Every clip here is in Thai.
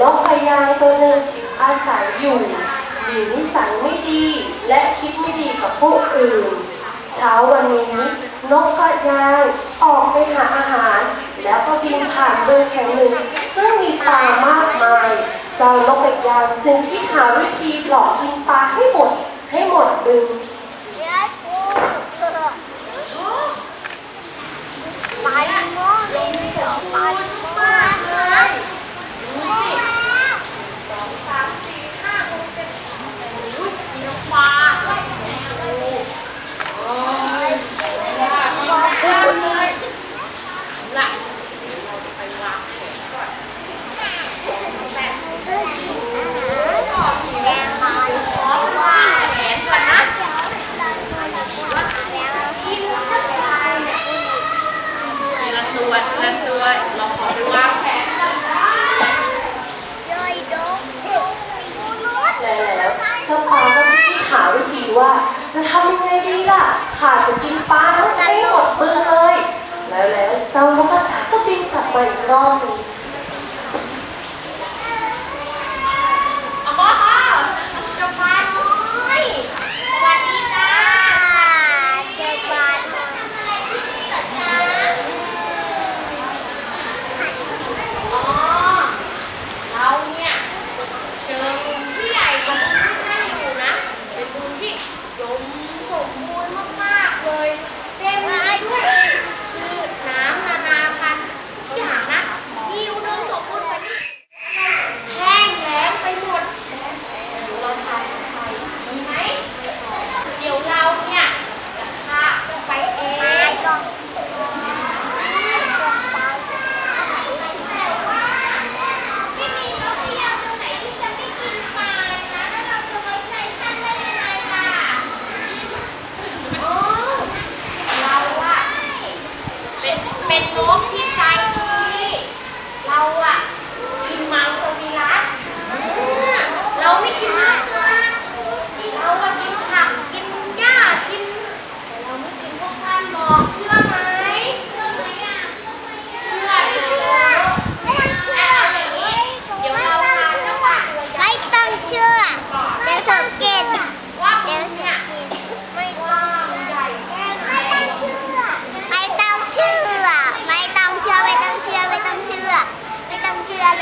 นกพยางตัวหนึ่งอาศัยอยู่มีนิสัยไม่ดี และคิดไม่ดีกับผู้อื่น เช้าวันนี้ นกพยางออกไปหาอาหาร แล้วก็บินผ่านเมืองแห่งหนึ่งซึ่งมีปลามากมายเจ้านกพยางจึงคิดหาวิธีหลอกกินปลาให้หมดให้หมดดึง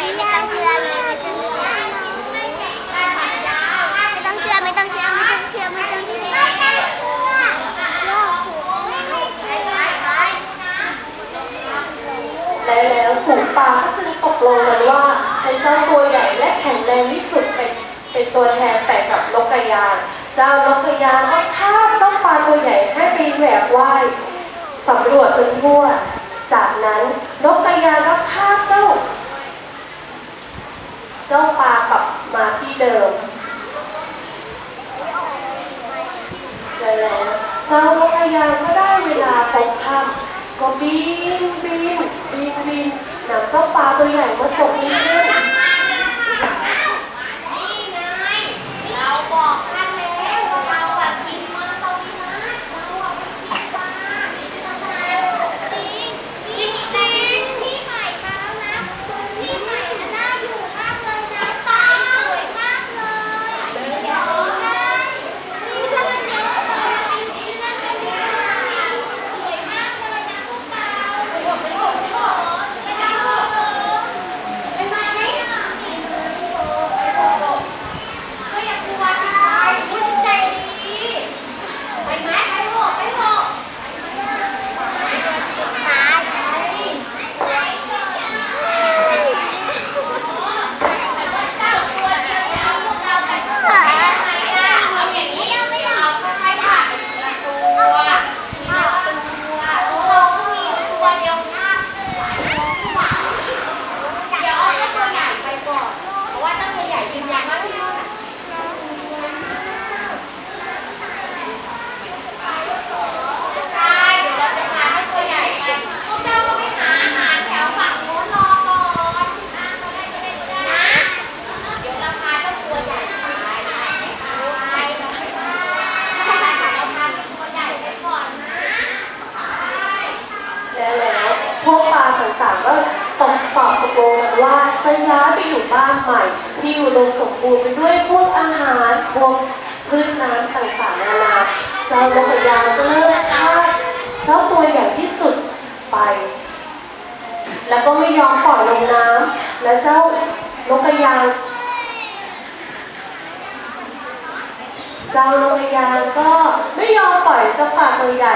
ไม่ต้องเชื่อเลยไม่ต้องเชื่อไม่ต้องเชื่อไม่ต้องเชื่อไม่ต้องเชื่อไม่ต้องเชื่อและแล้วฝูงปลาก็จะตกลงกันว่าเป็นเจ้าตัวใหญ่และแข็งแรงที่สุดเป็นเป็นตัวแทนแต่กับนกกระยานเจ้านกกระยางก็ข้าบเจ้าปลาตัวใหญ่ให้ไปแหวกว่ายสำรวจจนทั่ว จากนั้นนกกระยางก็ข้า จ้าปลากลับมาที่เดิมแล้วเจ้าพยายามก็ได้เวลาพบค่ำก็บินบินบินบินนำเจ้าปลาตัวใหญ่มาส่งนี่ ย้าไปอยู่บ้านใหม่ ที่อยู่ลมสมบูรณ์ไปด้วยพวกอาหารพวกพืชน้ำต่างๆนานาเจ้าลูกยาเลิกคาเจ้าตัวใหญ่ที่สุดไป แล้วก็ไม่ยอมปล่อยลงน้ำและเจ้าลูกยางเจ้าลูกยานก็ไม่ยอมปล่อยเจ้าปลาตัวใหญ่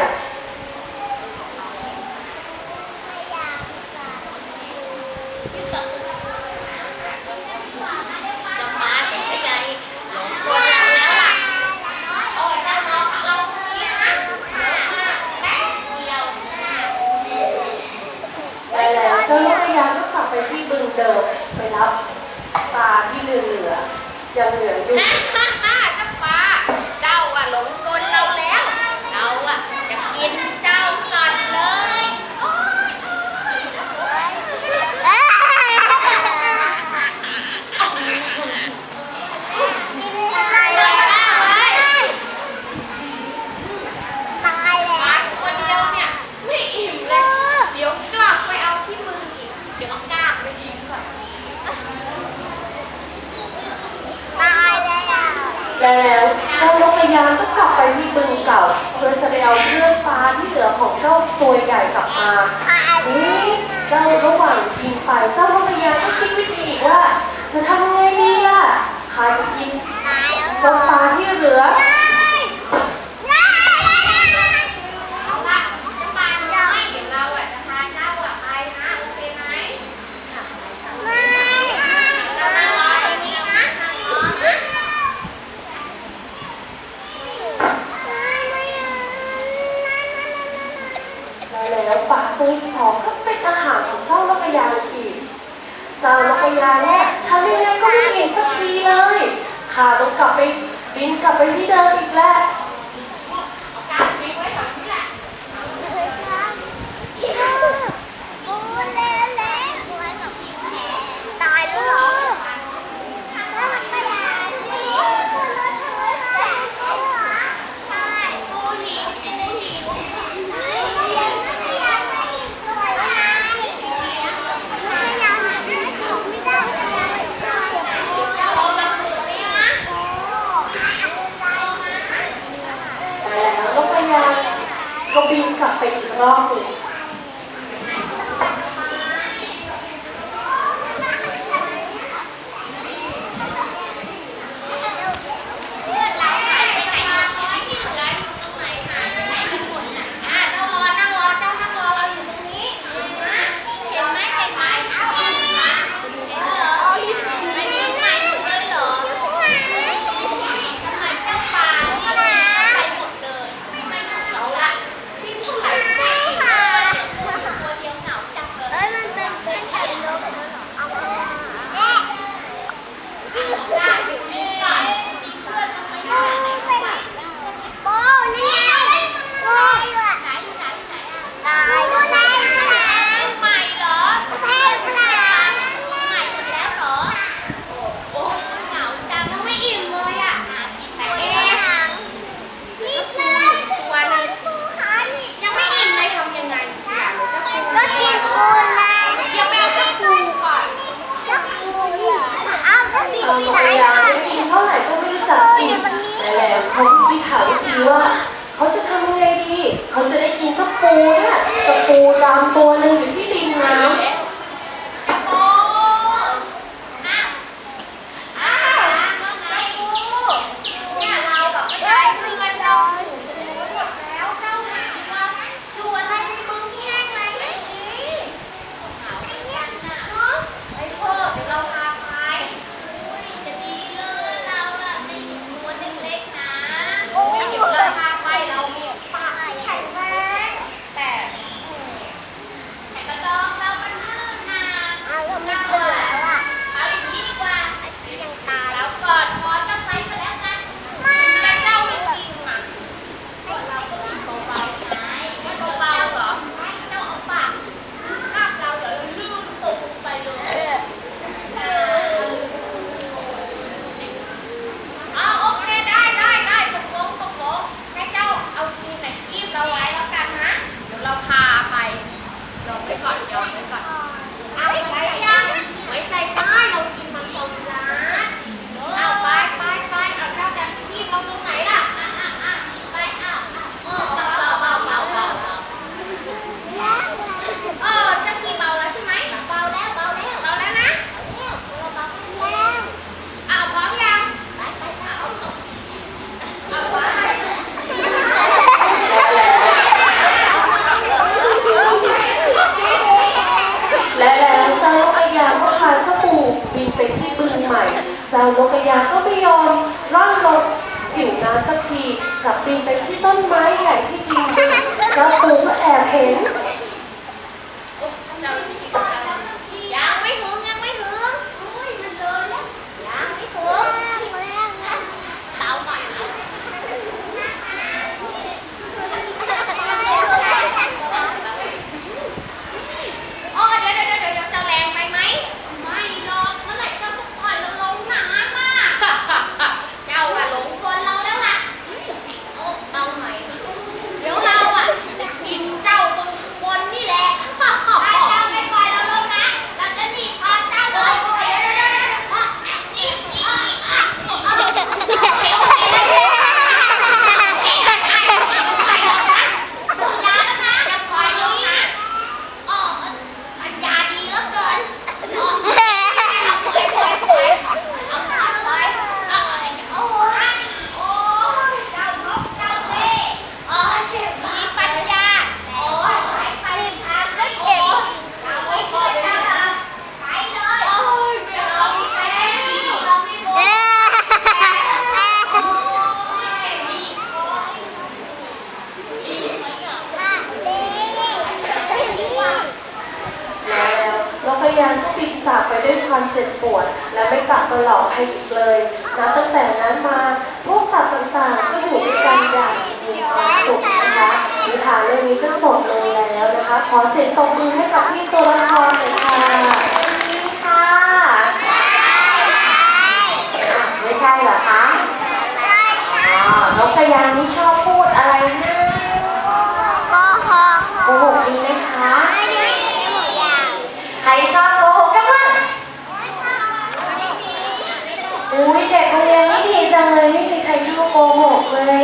เดินไปรับปลาที่เหลือยังเหลืออยู่ ตัวใหญ่กลับมานี่เจ้าระหว่างกินไปเจ้าพยายามก็คิดวิธีว่า จะทำยังไงดีล่ะใครจะกินเจ้าปลาที่เหลือ แล้วปากตัวสองก็เป็นอาหารของเจ้านกกรยาอีกเจ้านกกระยาและทำยังไงก็ไม่เก่งสักทีเลยขาต้องกลับไปบินกลับไปที่เดิมอีกแล้วือว่าเขาจะทำยังไงดี เขาจะได้กินสักปูเนี่ยสักปูดมตัวหนึ่งย กลับปีนไปที่ต้นไม้ใหญ่ที่ดี เจ็บปวด และไม่กลับมาหลอกใครอีกเลยนับตั้งแต่นั้นมาพวกสัตว์ต่างๆก็อยู่ด้วยกันอย่างมีความสุขนะคะนิทานเรื่องนี้ก็จบลงแล้วนะคะ ขอเสียงตบมือให้กับพี่ตัวละครเลยค่ะนี่ค่ะไม่ใช่เหรอคะอ๋อนกระยานนี่ชอบ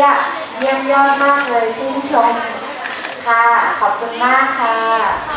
ยเยี่ยมยอดมากเลยชื่นชม ค่ะ ขอบคุณมากค่ะ